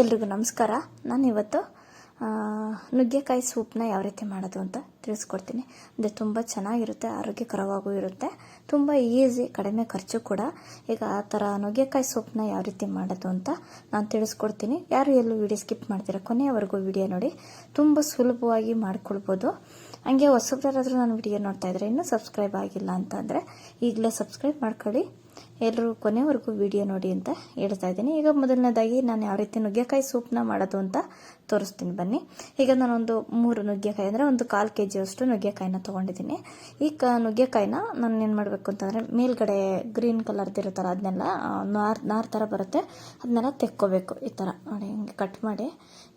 ಎಲ್ರಿಗೂ ನಮಸ್ಕಾರ. ನಾನು ಇವತ್ತು ನುಗ್ಗೆಕಾಯಿ ಸೂಪ್ನ ಯಾವ ರೀತಿ ಮಾಡೋದು ಅಂತ ತಿಳಿಸ್ಕೊಡ್ತೀನಿ. ಅಂದರೆ ತುಂಬ ಚೆನ್ನಾಗಿರುತ್ತೆ, ಆರೋಗ್ಯಕರವಾಗೂ ಇರುತ್ತೆ, ತುಂಬ ಈಸಿ, ಕಡಿಮೆ ಖರ್ಚು ಕೂಡ. ಈಗ ಆ ಥರ ನುಗ್ಗೆಕಾಯಿ ಸೂಪ್ನ ಯಾವ ರೀತಿ ಮಾಡೋದು ಅಂತ ನಾನು ತಿಳಿಸ್ಕೊಡ್ತೀನಿ. ಯಾರು ಎಲ್ಲೂ ವಿಡಿಯೋ ಸ್ಕಿಪ್ ಮಾಡ್ತೀರಾ, ಕೊನೆಯವರೆಗೂ ವಿಡಿಯೋ ನೋಡಿ. ತುಂಬ ಸುಲಭವಾಗಿ ಮಾಡ್ಕೊಳ್ಬೋದು. ಹಂಗೆ ಹೊಸಬ್ರಾದ್ರೂ ನಾನು ವಿಡಿಯೋ ನೋಡ್ತಾ ಇದ್ರೆ ಇನ್ನೂ ಸಬ್ಸ್ಕ್ರೈಬ್ ಆಗಿಲ್ಲ ಅಂತಂದರೆ ಈಗಲೇ ಸಬ್ಸ್ಕ್ರೈಬ್ ಮಾಡ್ಕೊಳ್ಳಿ. ಎಲ್ಲರೂ ಕೊನೆವರೆಗೂ ವಿಡಿಯೋ ನೋಡಿ ಅಂತ ಹೇಳ್ತಾ ಇದ್ದೀನಿ. ಈಗ ಮೊದಲನೇದಾಗಿ ನಾನು ಯಾವ ರೀತಿ ನುಗ್ಗೆಕಾಯಿ ಸೂಪ್ನ ಮಾಡೋದು ಅಂತ ತೋರಿಸ್ತೀನಿ ಬನ್ನಿ. ಈಗ ನಾನೊಂದು ಮೂರು ನುಗ್ಗೆಕಾಯಿ ಅಂದರೆ ಒಂದು ಕಾಲು ಕೆ ಜಿಯಷ್ಟು ನುಗ್ಗೆಕಾಯಿನ ತೊಗೊಂಡಿದ್ದೀನಿ. ಈ ಕ ನುಗ್ಗೆಕಾಯಿನ ನಾನು ಏನು ಮಾಡಬೇಕು ಅಂತಂದರೆ ಮೇಲ್ಗಡೆ ಗ್ರೀನ್ ಕಲರ್ದಿರುತ್ತಲ್ಲ ಅದನ್ನೆಲ್ಲ ನಾರ್ ನಾರ್ ಥರ ಬರುತ್ತೆ. ಅದನ್ನೆಲ್ಲ ತೆಕ್ಕೋಬೇಕು ಈ ಥರ ನೋಡಿ, ಹಿಂಗೆ ಕಟ್ ಮಾಡಿ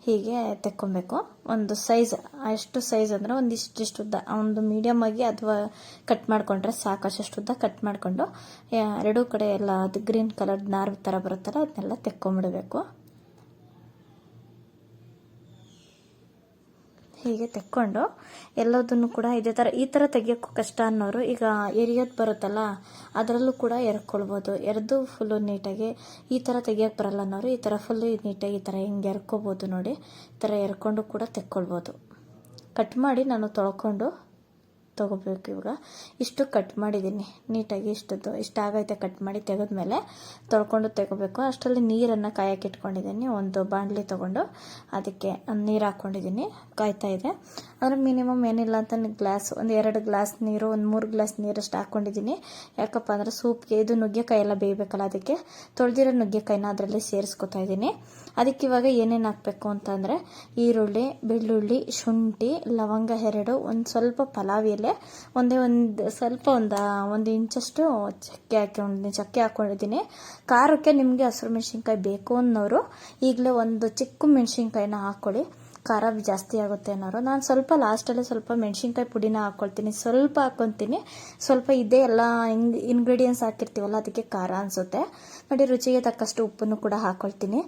ಹೀಗೆ ತೆಕ್ಕೊಬೇಕು. ಒಂದು ಸೈಜ್, ಎಷ್ಟು ಸೈಜ್ ಅಂದರೆ ಒಂದಿಷ್ಟಿಷ್ಟು ಉದ್ದ ಒಂದು ಮೀಡಿಯಮ್ ಆಗಿ ಅಥವಾ ಕಟ್ ಮಾಡಿಕೊಂಡ್ರೆ ಸಾಕಷ್ಟು ಅಷ್ಟು ಉದ್ದ ಕಟ್ ಮಾಡಿಕೊಂಡು ಎರಡೂ ಕಡೆ ಎಲ್ಲ ಅದು ಗ್ರೀನ್ ಕಲರ್ ನಾರ್ ಥರ ಬರುತ್ತಲ್ಲ, ಅದನ್ನೆಲ್ಲ ತೆಕ್ಕೊಂಬಿಡಬೇಕು. ಹೀಗೆ ತೆಕ್ಕೊಂಡು ಎಲ್ಲದನ್ನು ಕೂಡ ಇದೇ ಥರ ಈ ಥರ ತೆಗಿಯೋಕ್ಕೂ ಕಷ್ಟ ಅನ್ನೋರು ಈಗ ಎರಿಯೋದು ಬರುತ್ತಲ್ಲ, ಅದರಲ್ಲೂ ಕೂಡ ಎರ್ಕೊಳ್ಬೋದು. ಎರೆದು ಫುಲ್ಲು ನೀಟಾಗಿ ಈ ಥರ ತೆಗಿಯೋಕ್ಕೆ ಬರಲ್ಲ ಅನ್ನೋರು ಈ ಥರ ಫುಲ್ಲು ನೀಟಾಗಿ ಈ ಥರ ಹಿಂಗೆ ಎರ್ಕೋಬೋದು ನೋಡಿ, ಈ ಥರ ಎರ್ಕೊಂಡು ಕೂಡ ತೆಕ್ಕೊಳ್ಬೋದು. ಕಟ್ ಮಾಡಿ ನಾನು ತೊಳ್ಕೊಂಡು ತೊಗೋಬೇಕು ಇವಾಗ ಇಷ್ಟು ಕಟ್ ಮಾಡಿದ್ದೀನಿ ನೀಟಾಗಿ ಇಷ್ಟದ್ದು ಇಷ್ಟಾಗೈತೆ ಕಟ್ ಮಾಡಿ ತೆಗೆದ್ಮೇಲೆ ತೊಳ್ಕೊಂಡು ತೆಗೋಬೇಕು. ಅಷ್ಟರಲ್ಲಿ ನೀರನ್ನು ಕಾಯಕ್ಕೆ ಇಟ್ಕೊಂಡಿದ್ದೀನಿ ಒಂದು ಬಾಣಲಿ ತೊಗೊಂಡು ಅದಕ್ಕೆ ನೀರು ಹಾಕ್ಕೊಂಡಿದ್ದೀನಿ ಕಾಯ್ತಾ ಇದೆ. ಅಂದರೆ ಮಿನಿಮಮ್ ಏನಿಲ್ಲ ಅಂತ ಗ್ಲಾಸ್, ಒಂದು ಎರಡು ಗ್ಲಾಸ್ ನೀರು, ಒಂದು ಮೂರು ಗ್ಲಾಸ್ ನೀರಷ್ಟು ಹಾಕ್ಕೊಂಡಿದ್ದೀನಿ ಯಾಕಪ್ಪ ಅಂದರೆ ಸೂಪ್ಗೆ ಇದು ನುಗ್ಗೆಕಾಯಿ ಎಲ್ಲ ಬೇಯಬೇಕಲ್ಲ ಅದಕ್ಕೆ. ತೊಳೆದಿರೋ ನುಗ್ಗೆಕಾಯಿನ ಅದರಲ್ಲಿ ಸೇರಿಸ್ಕೊತಾ ಇದ್ದೀನಿ ಅದಕ್ಕೆ ಇವಾಗ ಏನೇನು ಹಾಕಬೇಕು ಅಂತಂದರೆ ಈರುಳ್ಳಿ, ಬೆಳ್ಳುಳ್ಳಿ, ಶುಂಠಿ, ಲವಂಗ ಎರಡು, ಒಂದು ಸ್ವಲ್ಪ ಪಲಾವ್ ಎಲೆ ಒಂದೇ ಒಂದು ಸ್ವಲ್ಪ ಒಂದು ಒಂದು ಇಂಚಷ್ಟು ಚಕ್ಕೆ ಹಾಕೊಂಡಿದ್ದೀನಿ ಚಕ್ಕೆ ಹಾಕ್ಕೊಂಡಿದ್ದೀನಿ ಖಾರಕ್ಕೆ ನಿಮಗೆ ಹಸಿರು ಮೆಣಸಿನ್ಕಾಯಿ ಬೇಕು ಅನ್ನೋರು ಈಗಲೇ ಒಂದು ಚಿಕ್ಕ ಮೆಣಸಿನ್ಕಾಯಿನ ಹಾಕ್ಕೊಳ್ಳಿ ಖಾರ ಜಾಸ್ತಿ ಆಗುತ್ತೆ ಅನ್ನೋರು. ನಾನು ಸ್ವಲ್ಪ ಲಾಸ್ಟಲ್ಲಿ ಸ್ವಲ್ಪ ಮೆಣಸಿನ್ಕಾಯಿ ಪುಡಿನ ಹಾಕ್ಕೊಳ್ತೀನಿ ಸ್ವಲ್ಪ ಹಾಕ್ಕೊತೀನಿ ಸ್ವಲ್ಪ ಇದೇ ಎಲ್ಲ ಇಂಗ್ ಇಂಗ್ರೀಡಿಯೆಂಟ್ಸ್ ಹಾಕಿರ್ತೀವಲ್ಲ, ಅದಕ್ಕೆ ಖಾರ ಅನಿಸುತ್ತೆ. ನೋಡಿ, ರುಚಿಗೆ ತಕ್ಕಷ್ಟು ಉಪ್ಪನ್ನು ಕೂಡ ಹಾಕ್ಕೊಳ್ತೀನಿ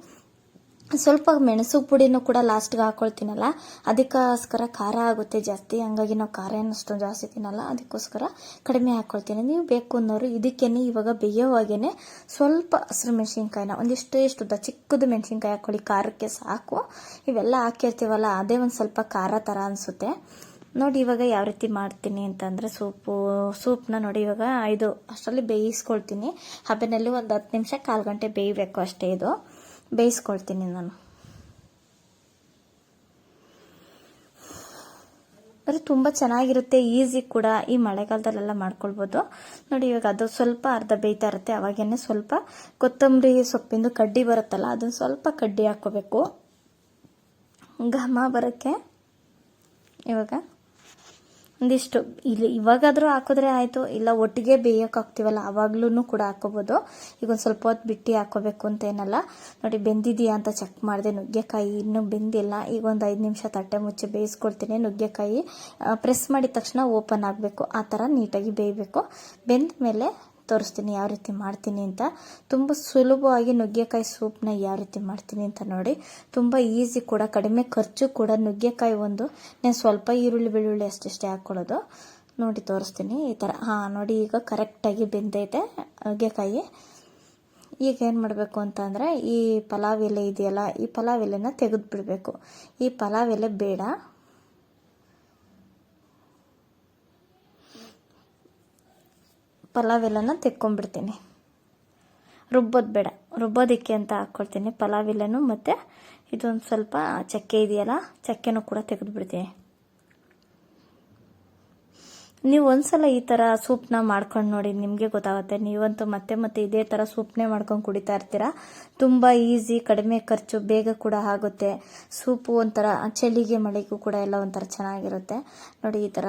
ಸ್ವಲ್ಪ ಮೆಣಸು ಪುಡಿನೂ ಕೂಡ ಲಾಸ್ಟ್ಗೆ ಹಾಕೊಳ್ತೀನಲ್ಲ, ಅದಕ್ಕೋಸ್ಕರ ಖಾರ ಆಗುತ್ತೆ ಜಾಸ್ತಿ, ಹಂಗಾಗಿ ನಾವು ಖಾರ ಏನು ಅಷ್ಟೊಂದು ಜಾಸ್ತಿ ತಿನ್ನಲ್ಲ, ಅದಕ್ಕೋಸ್ಕರ ಕಡಿಮೆ ಹಾಕ್ಕೊಳ್ತೀನಿ ನೀವು ಬೇಕು ಅನ್ನೋರು ಇದಕ್ಕೇನೆ ಇವಾಗ ಬೇಯೋವಾಗೇನೆ ಸ್ವಲ್ಪ ಹಸಿರು ಮೆಣಸಿನ್ಕಾಯಿನ, ಒಂದಿಷ್ಟು ಎಷ್ಟು ಉದ್ದ ಚಿಕ್ಕದು ಮೆಣಸಿನ್ಕಾಯಿ ಹಾಕೊಳ್ಳಿ, ಖಾರಕ್ಕೆ ಸಾಕು. ಇವೆಲ್ಲ ಹಾಕಿರ್ತೀವಲ್ಲ, ಅದೇ ಒಂದು ಸ್ವಲ್ಪ ಖಾರ ಥರ ಅನಿಸುತ್ತೆ. ನೋಡಿ ಇವಾಗ ಯಾವ ರೀತಿ ಮಾಡ್ತೀನಿ ಅಂತಂದರೆ ಸೂಪು, ಸೂಪ್ನ ನೋಡಿ ಇವಾಗ ಇದು ಅಷ್ಟರಲ್ಲಿ ಬೇಯಿಸ್ಕೊಳ್ತೀನಿ. ಹಬೆನಲ್ಲಿ ಒಂದು ಹತ್ತು ನಿಮಿಷ, ಕಾಲು ಗಂಟೆ ಬೇಯಬೇಕು ಅಷ್ಟೇ ಇದು. ಬೇಯಿಸ್ಕೊಳ್ತೀನಿ ನಾನು. ಅದು ತುಂಬ ಚೆನ್ನಾಗಿರುತ್ತೆ, ಈಸಿ ಕೂಡ ಈ ಮಳೆಗಾಲದಲ್ಲೆಲ್ಲ ಮಾಡ್ಕೊಳ್ಬೋದು. ನೋಡಿ ಇವಾಗ ಅದು ಸ್ವಲ್ಪ ಅರ್ಧ ಬೇಯ್ತಾ ಇರುತ್ತೆ, ಅವಾಗೇನೆ ಸ್ವಲ್ಪ ಕೊತ್ತಂಬರಿ ಸೊಪ್ಪಿಂದು ಕಡ್ಡಿ ಬರುತ್ತಲ್ಲ, ಅದನ್ನು ಸ್ವಲ್ಪ ಕಡ್ಡಿ ಹಾಕೋಬೇಕು ಘಮ ಬರೋಕ್ಕೆ ಇವಾಗ ಒಂದಿಷ್ಟು. ಇಲ್ಲಿ ಇವಾಗಾದರೂ ಹಾಕಿದ್ರೆ ಆಯಿತು, ಇಲ್ಲ ಒಟ್ಟಿಗೆ ಬೇಯಕ್ಕೆ ಹಾಕ್ತೀವಲ್ಲ ಆವಾಗ್ಲೂ ಕೂಡ ಹಾಕೋಬೋದು. ಈಗ ಒಂದು ಸ್ವಲ್ಪ ಹೊತ್ತು ಬಿಟ್ಟು ಹಾಕೋಬೇಕು ಅಂತ ಏನಲ್ಲ. ನೋಡಿ, ಬೆಂದಿದೆಯಾ ಅಂತ ಚೆಕ್ ಮಾಡಿದೆ, ನುಗ್ಗೆಕಾಯಿ ಇನ್ನೂ ಬೆಂದಿಲ್ಲ. ಈಗ ಒಂದು ಐದು ನಿಮಿಷ ತಟ್ಟೆ ಮುಚ್ಚಿ ಬೇಯಿಸ್ಕೊಳ್ತೀನಿ ನುಗ್ಗೆಕಾಯಿ. ಪ್ರೆಸ್ ಮಾಡಿದ ತಕ್ಷಣ ಓಪನ್ ಆಗಬೇಕು. ಆ ಥರ ನೀಟಾಗಿ ಬೇಯಬೇಕು. ಬೆಂದ ಮೇಲೆ ತೋರಿಸ್ತೀನಿ, ಯಾವ ರೀತಿ ಮಾಡ್ತೀನಿ ಅಂತ. ತುಂಬ ಸುಲಭವಾಗಿ ನುಗ್ಗೆಕಾಯಿ ಸೂಪ್ನ ಯಾವ ರೀತಿ ಮಾಡ್ತೀನಿ ಅಂತ ನೋಡಿ. ತುಂಬ ಈಸಿ ಕೂಡ, ಕಡಿಮೆ ಖರ್ಚು ಕೂಡ ನುಗ್ಗೆಕಾಯಿ ಒಂದು. ನಾನು ಸ್ವಲ್ಪ ಈರುಳ್ಳಿ ಬೆಳ್ಳುಳ್ಳಿ ಅಷ್ಟಿಷ್ಟೇ ಹಾಕ್ಕೊಳ್ಳೋದು ನೋಡಿ, ತೋರಿಸ್ತೀನಿ ಈ ಥರ. ಹಾಂ, ನೋಡಿ, ಈಗ ಕರೆಕ್ಟಾಗಿ ಬೆಂದೈತೆ ನುಗ್ಗೆಕಾಯಿ. ಈಗ ಏನು ಮಾಡಬೇಕು ಅಂತಂದರೆ ಈ ಪಲಾವ್ ಎಲೆ ಇದೆಯಲ್ಲ, ಈ ಪಲಾವ್ ಎಲೆನ ತೆಗೆದು ಬಿಡಬೇಕು ಈ ಪಲಾವ್ ಎಲೆ ಬೇಡ. ಪಲಾವ್ ಎಲೆನ ತೆಕ್ಕೊಂಡ್ಬಿಡ್ತೀನಿ. ರುಬ್ಬೋದು ಬೇಡ. ರುಬ್ಬೋದಕ್ಕೆ ಅಂತ ಹಾಕ್ಕೊಳ್ತೀನಿ ಪಲಾವ್ ಎಲೆನೂ ಮತ್ತು ಇದೊಂದು ಸ್ವಲ್ಪ ಚಕ್ಕೆ ಇದೆಯಲ್ಲ, ಚಕ್ಕೆನೂ ಕೂಡ ತೆಗೆದುಬಿಡ್ತೀನಿ. ನೀವು ಒಂದ್ಸಲ ಈ ಥರ ಸೂಪ್ನ ಮಾಡ್ಕೊಂಡು ನೋಡಿ, ನಿಮಗೆ ಗೊತ್ತಾಗುತ್ತೆ. ನೀವಂತೂ ಮತ್ತೆ ಮತ್ತೆ ಇದೇ ಥರ ಸೂಪ್ನೇ ಮಾಡ್ಕೊಂಡು ಕುಡಿತಾ ಇರ್ತೀರ. ತುಂಬ ಈಸಿ, ಕಡಿಮೆ ಖರ್ಚು, ಬೇಗ ಕೂಡ ಆಗುತ್ತೆ. ಸೂಪು ಒಂಥರ ಚಳಿಗೆ ಮಳೆಗೂ ಕೂಡ ಎಲ್ಲ ಒಂಥರ ಚೆನ್ನಾಗಿರುತ್ತೆ. ನೋಡಿ ಈ ಥರ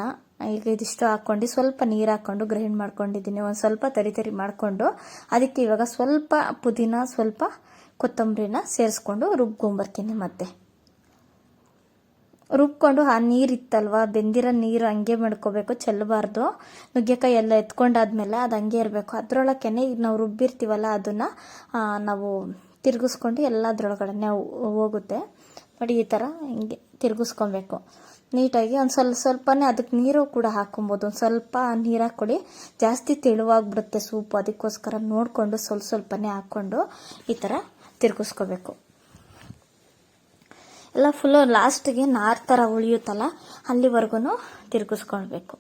ಈಗ ಇದಿಷ್ಟು ಹಾಕ್ಕೊಂಡು ಸ್ವಲ್ಪ ನೀರು ಹಾಕ್ಕೊಂಡು ಗ್ರೈಂಡ್ ಮಾಡ್ಕೊಂಡಿದ್ದೀನಿ. ಒಂದು ಸ್ವಲ್ಪ ತರಿ ತರಿ ಮಾಡಿಕೊಂಡು ಅದಕ್ಕೆ ಇವಾಗ ಸ್ವಲ್ಪ ಪುದೀನ, ಸ್ವಲ್ಪ ಕೊತ್ತಂಬರಿನ ಸೇರಿಸ್ಕೊಂಡು ರುಬ್ಕೊಂಬರ್ತೀನಿ ಮತ್ತೆ. ರುಬ್ಕೊಂಡು ಆ ನೀರು ಇತ್ತಲ್ವ? ಬೆಂದಿರೋ ನೀರು ಹಂಗೆ ಮಾಡ್ಕೋಬೇಕು ಚೆಲ್ಲಬಾರ್ದು ನುಗ್ಗೆಕಾಯಿ ಎಲ್ಲ ಎತ್ಕೊಂಡಾದ್ಮೇಲೆ ಅದು ಹಂಗೆ ಇರಬೇಕು. ಅದ್ರೊಳಕ್ಕೇನೆ ಈಗ ನಾವು ರುಬ್ಬಿರ್ತೀವಲ್ಲ, ಅದನ್ನು ನಾವು ತಿರುಗಿಸ್ಕೊಂಡು ಎಲ್ಲ ಅದ್ರೊಳಗಡೆ ಹೋಗುತ್ತೆ. ನೋಡಿ ಈ ಥರ ಹಿಂಗೆ ತಿರುಗಿಸ್ಕೊಬೇಕು. ನೀಟಾಗಿ ಒಂದು ಸ್ವಲ್ಪ ಸ್ವಲ್ಪನೇ ಅದಕ್ಕೆ ನೀರು ಕೂಡ ಹಾಕೊಬೋದು ಒಂದು ಸ್ವಲ್ಪ ನೀರು ಹಾಕ್ಕೊಡಿ. ಜಾಸ್ತಿ ತೆಳುವಾಗ್ಬಿಡುತ್ತೆ ಸೂಪು. ಅದಕ್ಕೋಸ್ಕರ ನೋಡಿಕೊಂಡು ಸ್ವಲ್ಪ ಸ್ವಲ್ಪನೇ ಹಾಕ್ಕೊಂಡು ಈ ಥರ ತಿರುಗಿಸ್ಕೋಬೇಕು. ಎಲ್ಲ ಫುಲ್ಲು ಲಾಸ್ಟಿಗೆ ನಾರು ಥರ ಉಳಿಯುತ್ತಲ್ಲ ಅಲ್ಲಿವರೆಗೂ ತಿರುಗಿಸ್ಕೊಳ್ಬೇಕು.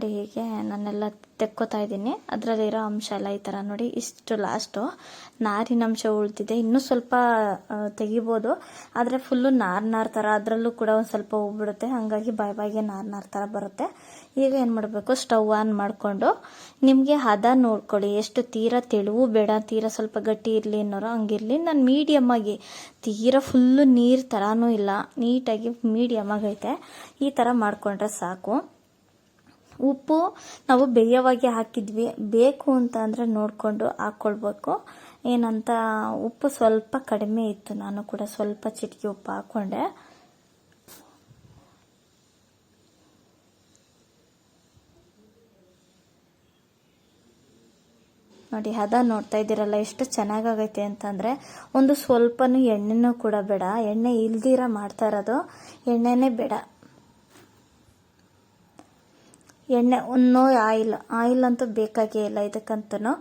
ನೋಡಿ ಹೀಗೆ ನಾನೆಲ್ಲ ತೆಕ್ಕೋತಾ ಇದ್ದೀನಿ. ಅದರಲ್ಲಿರೋ ಅಂಶ ಎಲ್ಲ ಈ ಥರ ನೋಡಿ. ಇಷ್ಟು ಲಾಸ್ಟು ನಾರಿನ ಅಂಶ ಉಳ್ತಿದೆ ಇನ್ನೂ ಸ್ವಲ್ಪ ತೆಗಿಬೋದು. ಆದರೆ ಫುಲ್ಲು ನಾರ್ ನಾರ್ ಥರ ಅದರಲ್ಲೂ ಕೂಡ ಒಂದು ಸ್ವಲ್ಪ ಹೋಗ್ಬಿಡುತ್ತೆ ಹಾಗಾಗಿ ಬಾಯ್ ಬಾಯಿಗೆ ನಾರ್ ನಾರ್ ಥರ ಬರುತ್ತೆ. ಈಗ ಏನು ಮಾಡಬೇಕು? ಸ್ಟವ್ ಆನ್ ಮಾಡಿಕೊಂಡು ನಿಮಗೆ ಹದ ನೋಡ್ಕೊಳ್ಳಿ. ಎಷ್ಟು ತೀರಾ ತೆಳುವು ಬೇಡ. ತೀರಾ ಸ್ವಲ್ಪ ಗಟ್ಟಿ ಇರಲಿ ಅನ್ನೋರು ಹಂಗಿರಲಿ. ನಾನು ಮೀಡಿಯಮ್ಮಾಗಿ ತೀರಾ ಫುಲ್ಲು ನೀರು ಥರನೂ ಇಲ್ಲ. ನೀಟಾಗಿ ಮೀಡಿಯಮ್ ಆಗೈತೆ ಈ ಥರ ಮಾಡಿಕೊಂಡ್ರೆ ಸಾಕು. ಉಪ್ಪು ನಾವು ಬೇಯವಾಗಿ ಹಾಕಿದ್ವಿ. ಬೇಕು ಅಂತ ಅಂದರೆ ನೋಡಿಕೊಂಡು ಹಾಕ್ಕೊಳ್ಬೇಕು ಏನಂತ, ಉಪ್ಪು ಸ್ವಲ್ಪ ಕಡಿಮೆ ಇತ್ತು. ನಾನು ಕೂಡ ಸ್ವಲ್ಪ ಚಿಟಿಕೆ ಉಪ್ಪು ಹಾಕ್ಕೊಂಡೆ ನೋಡಿ, ಹದ ನೋಡ್ತಾ ಇದ್ದೀರಲ್ಲ, ಎಷ್ಟು ಚೆನ್ನಾಗಾಗೈತೆ ಅಂತಂದರೆ, ಒಂದು ಸ್ವಲ್ಪನೂ ಎಣ್ಣೆನೂ ಕೂಡ ಬೇಡ. ಎಣ್ಣೆ ಇಲ್ದಿರ ಮಾಡ್ತಾ ಇರೋದು. ಎಣ್ಣೆನೇ ಬೇಡ. ಎಣ್ಣೆ ಒಂದು ಆಯಿಲ್ ಆಯಿಲ್ ಅಂತೂ ಬೇಕಾಗೇ ಇಲ್ಲ ಇದಕ್ಕಂತೂ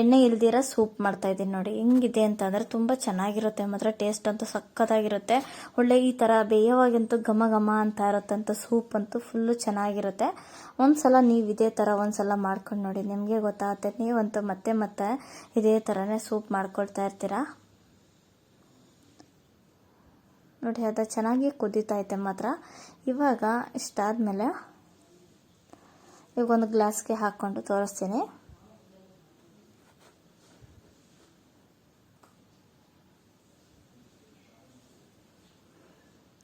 ಎಣ್ಣೆ ಇಲ್ದಿರ ಸೂಪ್ ಮಾಡ್ತಾ ಇದ್ದೀನಿ ನೋಡಿ. ಹೆಂಗಿದೆ ಅಂತಂದರೆ ತುಂಬ ಚೆನ್ನಾಗಿರುತ್ತೆ, ಮಾತ್ರ ಟೇಸ್ಟ್ ಅಂತೂ ಸಖತ್ತಾಗಿರುತ್ತೆ. ಒಳ್ಳೆ ಈ ಥರ ಬೇಯವಾಗಂತೂ ಘಮ ಘಮ ಅಂತ ಇರುತ್ತಂತ ಸೂಪ್ ಅಂತೂ ಫುಲ್ಲು ಚೆನ್ನಾಗಿರುತ್ತೆ. ಒಂದ್ಸಲ ನೀವು ಇದೇ ಥರ ಒಂದ್ಸಲ ಮಾಡ್ಕೊಂಡು ನೋಡಿ. ನಿಮಗೆ ಗೊತ್ತಾಗುತ್ತೆ, ನೀವಂತೂ ಮತ್ತೆ ಮತ್ತೆ ಇದೇ ಥರನೇ ಸೂಪ್ ಮಾಡ್ಕೊಳ್ತಾ ಇರ್ತೀರಾ? ನೋಡಿ, ಅದು ಚೆನ್ನಾಗಿ ಕುದೀತಾ ಐತೆ ಮಾತ್ರ. ಇವಾಗ ಇಷ್ಟಾದಮೇಲೆ ಈಗ ಒಂದು ಗ್ಲಾಸ್ಗೆ ಹಾಕ್ಕೊಂಡು ತೋರಿಸ್ತೀನಿ.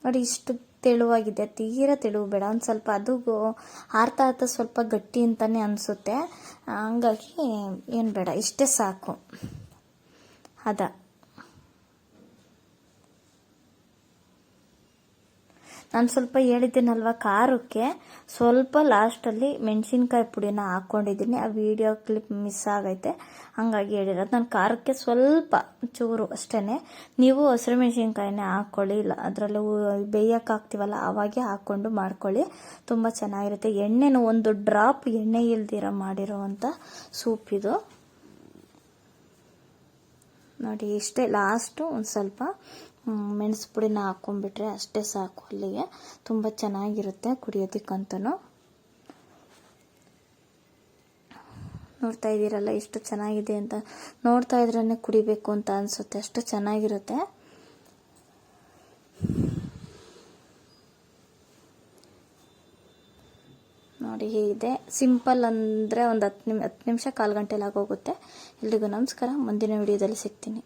ನೋಡಿ, ಇಷ್ಟು ತೆಳುವಾಗಿದೆ. ತೀರಾ ತೆಳುವು ಬೇಡ. ಒಂದು ಸ್ವಲ್ಪ ಅದು ಆರ್ತಾ ಆರ್ತಾ ಸ್ವಲ್ಪ ಗಟ್ಟಿ ಅಂತಲೇ ಅನಿಸುತ್ತೆ. ಹಂಗಾಗಿ ಏನು ಬೇಡ. ಇಷ್ಟೇ ಸಾಕು. ಅದ. ನಾನು ಸ್ವಲ್ಪ ಹೇಳಿದ್ದೀನಲ್ವ ಖಾರಕ್ಕೆ? ಸ್ವಲ್ಪ ಲಾಸ್ಟಲ್ಲಿ ಮೆಣಸಿನ್ಕಾಯಿ ಪುಡಿನ ಹಾಕ್ಕೊಂಡಿದ್ದೀನಿ ಆ ವಿಡಿಯೋ ಕ್ಲಿಪ್ ಮಿಸ್ ಆಗೈತೆ. ಹಂಗಾಗಿ ಹೇಳಿರೋದು. ನಾನು ಖಾರಕ್ಕೆ ಸ್ವಲ್ಪ ಚೂರು ಅಷ್ಟೇ ನೀವು ಹಸಿರು ಮೆಣಸಿನ್ಕಾಯಿನೇ ಹಾಕ್ಕೊಳ್ಳಿ ಇಲ್ಲ, ಅದರಲ್ಲೂ ಬೇಯಕ್ಕೆ ಹಾಕ್ತೀವಲ್ಲ, ಅವಾಗೆ ಹಾಕ್ಕೊಂಡು ಮಾಡ್ಕೊಳ್ಳಿ. ತುಂಬ ಚೆನ್ನಾಗಿರುತ್ತೆ. ಎಣ್ಣೆನೂ ಒಂದು ಡ್ರಾಪ್ ಎಣ್ಣೆ ಇಲ್ದಿರ ಮಾಡಿರೋವಂಥ ಸೂಪ್ ಇದು. ನೋಡಿ, ಇಷ್ಟೇ ಲಾಸ್ಟು ಒಂದು ಸ್ವಲ್ಪ ಮೆಣಸು ಪುಡಿನ ಹಾಕ್ಕೊಂಡ್ಬಿಟ್ರೆ ಅಷ್ಟೇ ಸಾಕು ಅಲ್ಲಿಗೆ. ತುಂಬ ಚೆನ್ನಾಗಿರುತ್ತೆ ಕುಡಿಯೋದಕ್ಕಂತೂ ನೋಡ್ತಾ ಇದ್ದೀರಲ್ಲ, ಎಷ್ಟು ಚೆನ್ನಾಗಿದೆ ಅಂತ. ನೋಡ್ತಾ ಇದ್ರೇ ಕುಡಿಬೇಕು ಅಂತ ಅನಿಸುತ್ತೆ. ಅಷ್ಟು ಚೆನ್ನಾಗಿರುತ್ತೆ. ನೋಡಿ ಹೀಗಿದೆ. ಸಿಂಪಲ್ ಅಂದರೆ ಒಂದು ಹತ್ತು ನಿಮ್, ಹತ್ತು ನಿಮಿಷ, ಕಾಲು ಗಂಟೆಲಾಗೋಗುತ್ತೆ ಎಲ್ರಿಗೂ ನಮಸ್ಕಾರ. ಮುಂದಿನ ವಿಡಿಯೋದಲ್ಲಿ ಸಿಗ್ತೀನಿ.